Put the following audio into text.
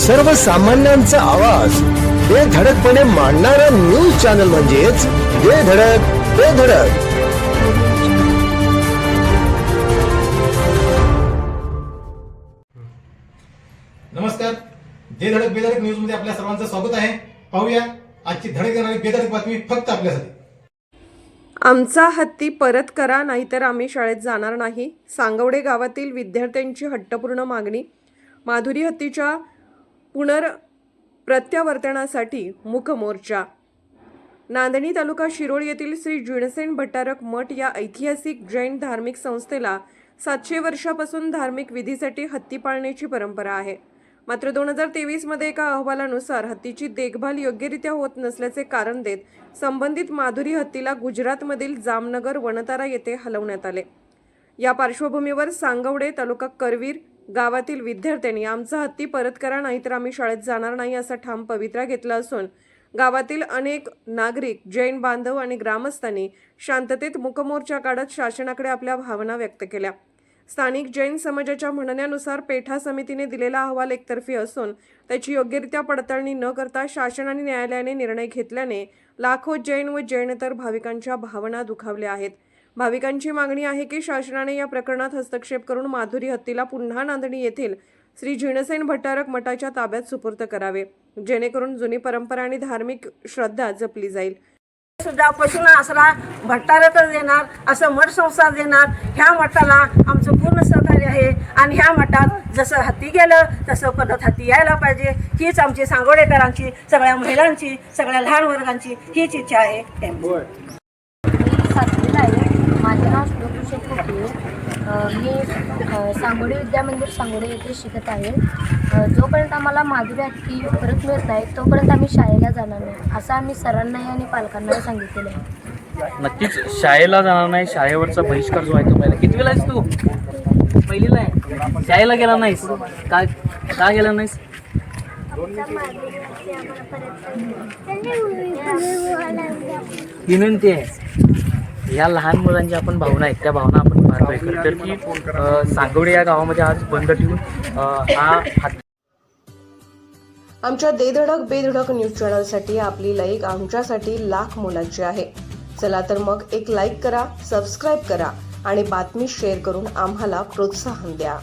सर्वसामान्यांचा आवाज. बेधडकपणे मांडणारा न्यूज चॅनल म्हणजेच बेधडक बेधडक नमस्कार. जे धडक बेधडक न्यूजमध्ये आपल्या सर्वांचं स्वागत आहे. पाहूया आजची धडक देणारी बेधडक बातमी फक्त आपल्यासाठी. आमचा हत्ती परत करा नाहीतर आम्ही शाळेत जाणार नाही. सांगवडे गावातील विद्यार्थ्यांची हट्टपूर्ण मागणी. माधुरी हत्तीच्या पुनर प्रत्यावर्तनासाठी मुखमोर्चा नांदणी तालुका शिरोळ येथील श्री जिणसेन भट्टारक मठ या ऐतिहासिक जैन धार्मिक संस्थेला सातशे वर्षापासून धार्मिक विधीसाठी हत्ती पाळण्याची परंपरा आहे. मात्र दोन हजार तेवीसमध्ये एका अहवालानुसार हत्तीची देखभाल योग्यरित्या होत नसल्याचे कारण देत संबंधित माधुरी हत्तीला गुजरातमधील जामनगर वनतारा येथे हलवण्यात आले. या पार्श्वभूमीवर सांगवडे तालुका करवीर गावातील विद्यार्थ्यांनी आमचा हत्ती परत करा नाहीतर आम्ही शाळेत जाणार नाही असा ठाम पवित्रा घेतला असून गावातील अनेक नागरिक जैन बांधव आणि ग्रामस्थांनी शांततेत मुकमोर्चा काढत शासनाकडे आपल्या भावना व्यक्त केल्या. स्थानिक जैन समाजाच्या म्हणण्यानुसार पेठा समितीने दिलेला अहवाल एकतर्फी असून त्याची योग्यरित्या पडताळणी न करता शासन आणि न्यायालयाने निर्णय घेतल्याने लाखो जैन व जैनतर भाविकांच्या भावना दुखावल्या आहेत. भाविकांची मागणी आहे की शासनाने या प्रकरणात हस्तक्षेप करून माधुरी हत्तीला पुन्हा नांदणी येथील श्री झिणसेन भट्टारक मठाच्या ताब्यात सुपूर्त करावे. जेणेकरून जुनी परंपरा आणि धार्मिक श्रद्धा जपली जाईल. सुद्धा पशुना आसरा भट्टारकच देणार असं मठ संसार देणार. ह्या मठाला आमचं पूर्ण सहकार्य आहे. आणि ह्या मठात जसं हत्ती गेलं तसं पद्धत हत्ती यायला पाहिजे. हीच आमची सांगोडेकरांची सगळ्या महिलांची सगळ्या लहान वर्गांची हीच इच्छा आहे मी सातवीला आहे माझे नाव सुलोकृषेत खोपले मी सांगोडे विद्या मंदिर सांगोडे येथे शिकत आहे. जोपर्यंत आम्हाला माधुरी हत्ती परत मिळत नाही तोपर्यंत आम्ही शाळेला जाणार नाही असं आम्ही सरांनाही आणि पालकांनाही सांगितलेलं आहे. नक्कीच शाळेला जाणार नाही शाळेवरचा बहिष्कार जो आहे तो पहिला किती वेळा आहेस तू? पहिलीला आहे. शाळेला गेला नाहीस? का का गेला नाहीस? विनंती आहे. या लहान मुलांच्या आपण भावना आहेत त्या भावना आपण पाहतोय खरं तर की सांगवडे या गावामध्ये आज बंद ठेवून हा आमच्या देधडक बेधडक न्यूज चॅनलसाठी आपली लाईक आमच्यासाठी लाख मोलाची आहे. चला तर मग एक लाईक करा सबस्क्राईब करा आणि बातमी शेअर करून आम्हाला प्रोत्साहन द्या.